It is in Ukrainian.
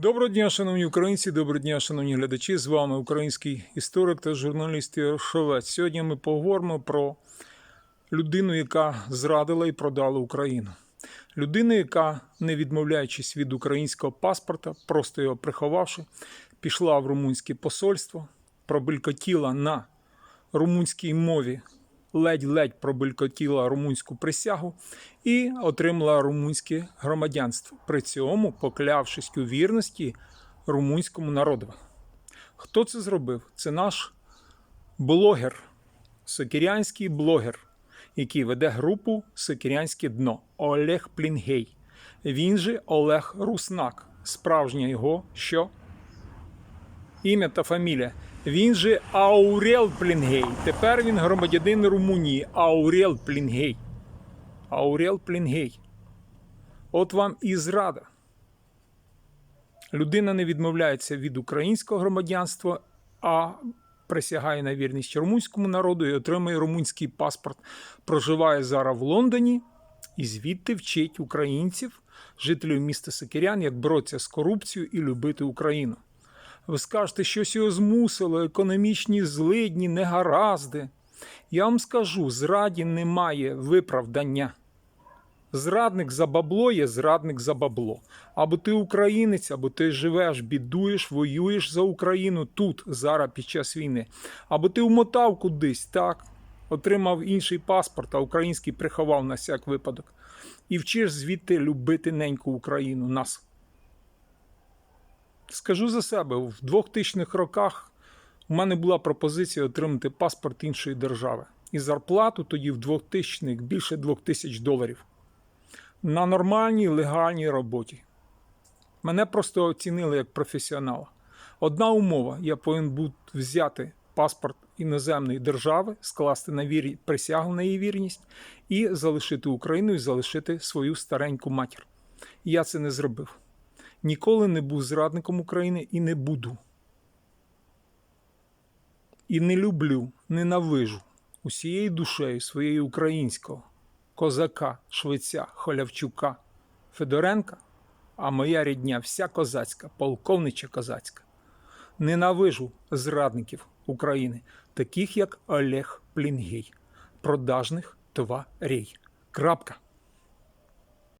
Доброго дня, шановні українці, доброго дня, шановні глядачі. З вами український історик та журналіст Шовець. Сьогодні ми поговоримо про людину, яка зрадила і продала Україну. Людину, яка, не відмовляючись від українського паспорта, просто його приховавши, пішла в румунське посольство, пробелькотіла на румунській мові, ледь-ледь пробелькотіла румунську присягу і отримала румунське громадянство, при цьому поклявшись у вірності румунському народу. Хто це зробив? Це наш блогер, сокирянський блогер, який веде групу Сокирянське дно Олег Плінгей. Він же Олег Руснак. Справжнє його що? Ім'я та фамілія. Він же Аурел Плінгей. Тепер він громадянин Румунії. Аурел Плінгей. Аурел Плінгей. От вам і зрада. Людина не відмовляється від українського громадянства, а присягає на вірність румунському народу і отримує румунський паспорт. Проживає зараз в Лондоні і звідти вчить українців, жителів міста Сокирян, як боротися з корупцією і любити Україну. Ви скажете, щось його змусило, економічні злидні, негаразди. Я вам скажу: зраді немає виправдання. Зрадник за бабло є зрадник за бабло. Або ти українець, або ти живеш, бідуєш, воюєш за Україну тут, зараз під час війни. Або ти вмотав кудись, так, отримав інший паспорт, а український приховав на всяк випадок. І вчиш звідти любити неньку Україну, нас. Скажу за себе, в 2000-х роках у мене була пропозиція отримати паспорт іншої держави. І зарплату тоді в 2000-х більше 2000 доларів. На нормальній легальній роботі. Мене просто оцінили як професіонала. Одна умова: я повинен був взяти паспорт іноземної держави, скласти на вірі присягу на її вірність і залишити Україну і залишити свою стареньку матір. Я це не зробив. Ніколи не був зрадником України і не буду. І не люблю, ненавижу усією душею своєю українського козака, швеця, Холявчука, Федоренка, а моя рідня вся козацька, полковнича козацька. Ненавижу зрадників України, таких як Олег Плінгей, продажних тварей. Крапка.